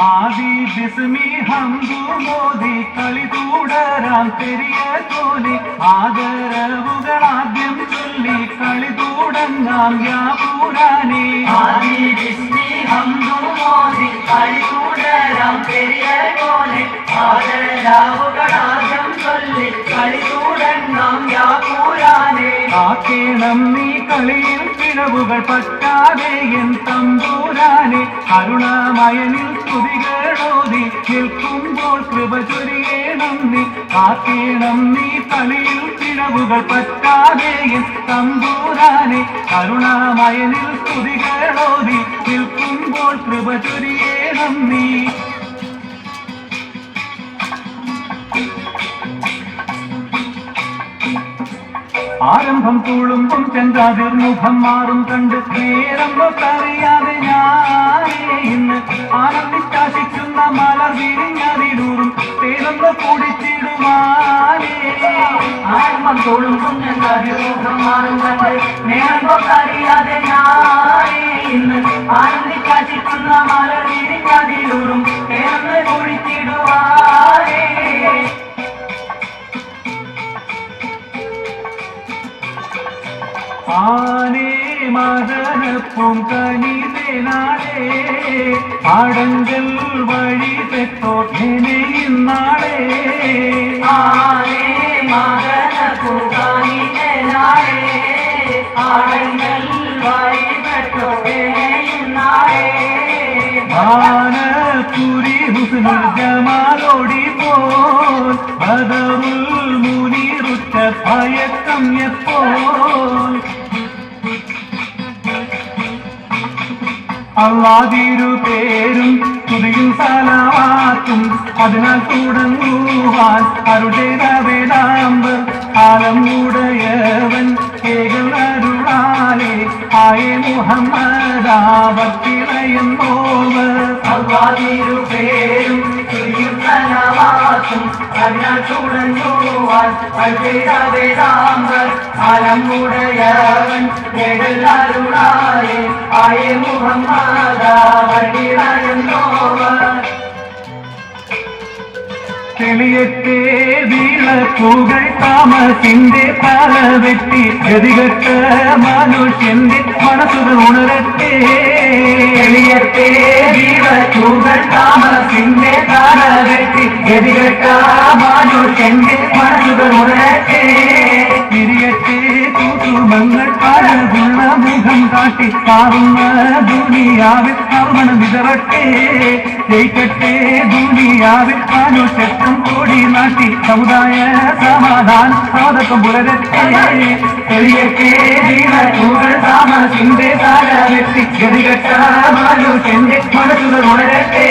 ആദി ബിസ്മി ഹംദു മോദി കളി തുടരാം പെരിയ കോലി ആദരവുകളാദ്യം ചൊല്ലി കളി തൂടങ്ങാം യാ പുരാനേ. ആദി ബിസ്മി ഹംദു മോദി കളി തൂടരാം പെരിയ തോലി. ആദരവുകൾ ആദ്യം ചൊല്ലി കളി തൂടങ്ങാം യാ പൂരാനേ. നമ്മി നീ കളിയിൽ പിഴവുകൾ പറ്റാതെ എൻ തമ്പൂരാനെ കരുണാമയനിൽ സ്തുതികളോതി നിൽക്കുമ്പോൾ കൃപ ചൊരിയണം നീ. കാക്കേണം നീ കളിയിൽ പിഴവുകൾ പറ്റാതെ എൻ തമ്പൂരാനെ കരുണാമയനിൽ സ്തുതികളോതി നിൽക്കുമ്പോൾ കൃപ ചൊരിയണം നീ. ആരംഭം തൂളുമ്പം ചന്ദ്രാതിർമുഖം മുഖം മാറും കണ്ട് നേരം അറിയാതെ ഞാനേ ഇന്ന് ആനന്ദിച്ചാശിക്കുന്ന മലർ വിരിഞ്ഞതിലൂറും തേനൊന്ന് കുടിച്ചിടുവാനേ ആരംഭം തൂളുമ്പം മുഖം മാറും കണ്ട് നേരം അറിയാതെ ഞാനേ ആനന്ദിക്കാശിക്കുന്ന മലർ ஆனே மதன பொங்கனிதே நாளே ஆடங்கள் வழி பெற்றோர் நினையின் நாளே. ஆனே மதன பொங்கனிதே நாளே ஆடங்கள் வழி பெற்றோர் நினையின் நாளே. ஆன புரி முசுனர் ஜமாலோடி போல் பதருள் முனிருத்த பயக்கம் எப்போல் അള്ളാതിരു പേരും തുതിയും സലാവാത്തും അതിനാൽ തുടങ്ങുവാൻ അരുടേത വേദാമ്പ് ആലമുടയവൻ ഏകൽ അരുളാലേ ആയ മുഹമ്മദാവർത്തിളയെന്നോവ് അള്ളാഹിരു പേരും തിരുത്തലവാസും അതിനാൽ തുടങ്ങുവാൻ அலங்குடையவன் எழுதருளாரே அயே முகம் கிளியக்கே வீழ புகழ் தாமசிந்தே பல வெட்டி கதிகட்ட மனுஷெந்தே மனசுது உணரத்தே. கிளியக்கே வீழ புகழ் தாமசிந்தே பல வெட்டி கதிகட்ட மனுஷெந்தே மனசுது உணரத்தே. കുസുമങ്ങൾ അഴകുള്ള മുഖം കാട്ടി. പാറുന്ന ദുനിയാവിൽ കർമ്മണം വിതറട്ടെ. ജയിക്കട്ടെ ദുനിയാവിൽ മനുഷ്യത്വം കൂടി നാട്ടി. സമുദായ സമാധാനം സാധകം പുലരട്ടെ. എളിയത്തെ വീടൂകൾ താമസിന്റെ താരവെട്ടി ഗതികെട്ട മനുഷ്യന്റെ മനസ്സുകൾ ഉണരട്ടെ.